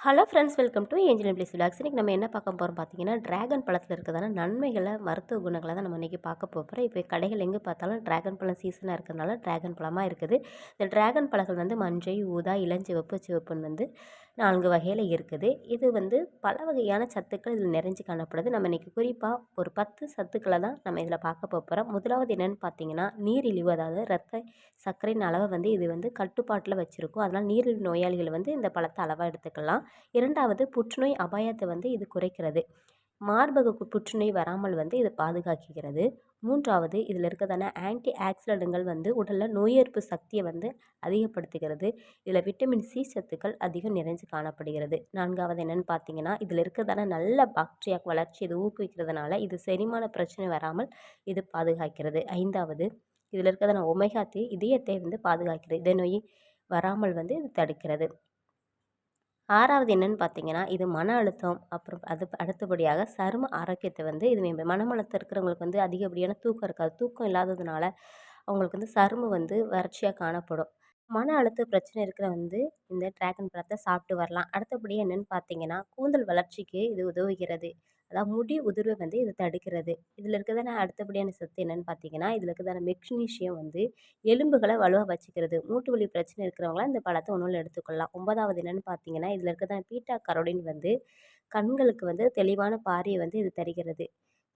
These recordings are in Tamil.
Hello friends welcome to angel place vlogs இன்றைக்கி நம்ம என்ன பார்க்க போகிறோம் பார்த்தீங்கன்னா ட்ராகன் பழத்தில் இருக்கிறதான நன்மைகளை மருத்துவ குணங்களை தான் நம்ம இன்றைக்கி பார்க்க போகிறோம் இப்போ கடைகள் எங்கே பார்த்தாலும் ட்ராகன் பழம் சீசனாக இருக்கிறதுனால ட்ராகன் பழமாக இருக்குது. இந்த ட்ராகன் பழங்கள் வந்து மஞ்சள் ஊதா இளஞ்சிவப்பு சிவப்புன்னு வந்து நான்கு வகையில் இருக்குது. இது வந்து பல வகையான சத்துக்கள் இதில் நிறைஞ்சு காணப்படுது. நம்ம இன்றைக்கி குறிப்பாக ஒரு பத்து சத்துக்களை தான் நம்ம இதில் பார்க்க போகிறோம் முதலாவது என்னென்னு பார்த்தீங்கன்னா நீரிழிவு அதாவது ரத்த சர்க்கரையின் அளவை வந்து இது வந்து கட்டுப்பாட்டில் வச்சுருக்கும். அதனால் நீரிழிவு நோயாளிகள் வந்து இந்த பழத்தை அளவாக எடுத்துக்கலாம். இரண்டாவது புற்றுநோய் அபாயத்தை வந்து இது குறைக்கிறது. மார்பக புற்றுநோய் வராமல் வந்து இதை பாதுகாக்கிறது. மூன்றாவது இதில் இருக்கிறதான ஆன்டி ஆக்சிடென்ட்கள் வந்து உடலில் நோய் எதிர்ப்பு சக்தியை வந்து அதிகப்படுத்துகிறது. இதில் விட்டமின் சி சத்துக்கள் அதிகம் நிறைஞ்சு காணப்படுகிறது. நான்காவது என்னென்னு பார்த்தீங்கன்னா இதில் இருக்கிறதான நல்ல பாக்டீரியா வளர்ச்சி இது ஊக்குவிக்கிறதுனால இது செரிமான பிரச்சனை வராமல் இது பாதுகாக்கிறது. ஐந்தாவது இதில் இருக்கிறதான ஒமேகா இதயத்தை வந்து பாதுகாக்கிறது. இதய நோய் வராமல் வந்து இது தடுக்கிறது. ஆறாவது என்னென்னு பார்த்தீங்கன்னா இது மன அழுத்தம். அப்புறம் அது அடுத்தபடியாக சரும ஆரோக்கியத்தை வந்து இது மேம்படு அழுத்தம் இருக்கிறவங்களுக்கு வந்து அதிகப்படியான தூக்கம் இருக்காது. தூக்கம் இல்லாததுனால அவங்களுக்கு வந்து சருமம் வந்து வறட்சியாக காணப்படும். மன அழுத்த பிரச்சனை இருக்கிற வந்து இந்த ட்ராகன் பழத்தை சாப்பிட்டு வரலாம். அடுத்தபடியாக என்னென்னு பார்த்தீங்கன்னா கூந்தல் வளர்ச்சிக்கு இது உதவுகிறது. அதாவது முடி உதிர்வை வந்து இது தடுக்கிறது. இதில் இருக்கிறதான அடுத்தபடியான சத்து என்னென்னு பார்த்தீங்கன்னா இதில் இருக்கிறதான மெக்னீஷியம் வந்து எலும்புகளை வலுவாக வச்சுக்கிறது. மூட்டு வலி பிரச்சனை இருக்கிறவங்களாம் இந்த பழத்தை உணவில் எடுத்துக்கொள்ளலாம். ஒன்பதாவது என்னென்னு பார்த்தீங்கன்னா இதில் இருக்கிறதான பீட்டா கரோடின் வந்து கண்களுக்கு வந்து தெளிவான பாரியை வந்து இது தருகிறது.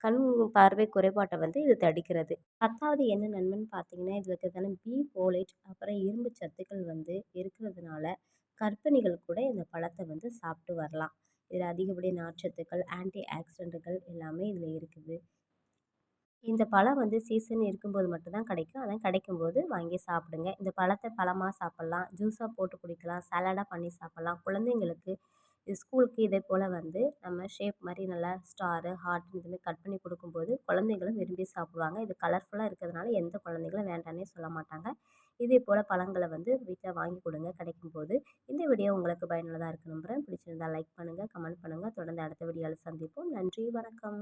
கண் பார்வை குறைபாட்டை வந்து இது தடுக்கிறது. பத்தாவது என்ன நன்மைன்னு பார்த்தீங்கன்னா இதில் இருக்கிறதான பி போலேட் அப்புறம் இரும்பு சத்துக்கள் வந்து இருக்கிறதுனால கர்ப்பிணிகள் கூட இந்த பழத்தை வந்து சாப்பிட்டு வரலாம். இதில் அதிகப்படிய நார்ச்சத்துக்கள் ஆன்டி ஆக்சிடென்ட்டுகள் எல்லாமே இதில் இருக்குது. இந்த பழம் வந்து சீசன் இருக்கும்போது மட்டும்தான் கிடைக்கும். அதான் கிடைக்கும்போது வாங்கி சாப்பிடுங்க. இந்த பழத்தை பழமாக சாப்பிட்லாம். ஜூஸாக போட்டு குடிக்கலாம். சாலடாக பண்ணி சாப்பிட்லாம். குழந்தைங்களுக்கு ஸ்கூலுக்கு இதே போல் வந்து நம்ம ஷேப் மாதிரி நல்லா ஸ்டாரு ஹார்ட் இதுமாதிரி கட் பண்ணி கொடுக்கும்போது குழந்தைங்களும் விரும்பி சாப்பிடுவாங்க. இது கலர்ஃபுல்லாக இருக்கிறதுனால எந்த குழந்தைங்களும் வேண்டான்னே சொல்ல மாட்டாங்க. இதே போல் பழங்களை வந்து வீட்டில் வாங்கி கொடுங்க கிடைக்கும் போது இந்த வீடியோ உங்களுக்கு பயனுள்ளதாக இருக்கு நம்புகிறேன் பிடிச்சிருந்தால் லைக் பண்ணுங்கள் கமெண்ட் பண்ணுங்கள் தொடர்ந்து அடுத்த வீடியோவில் சந்திப்போம். நன்றி வணக்கம்.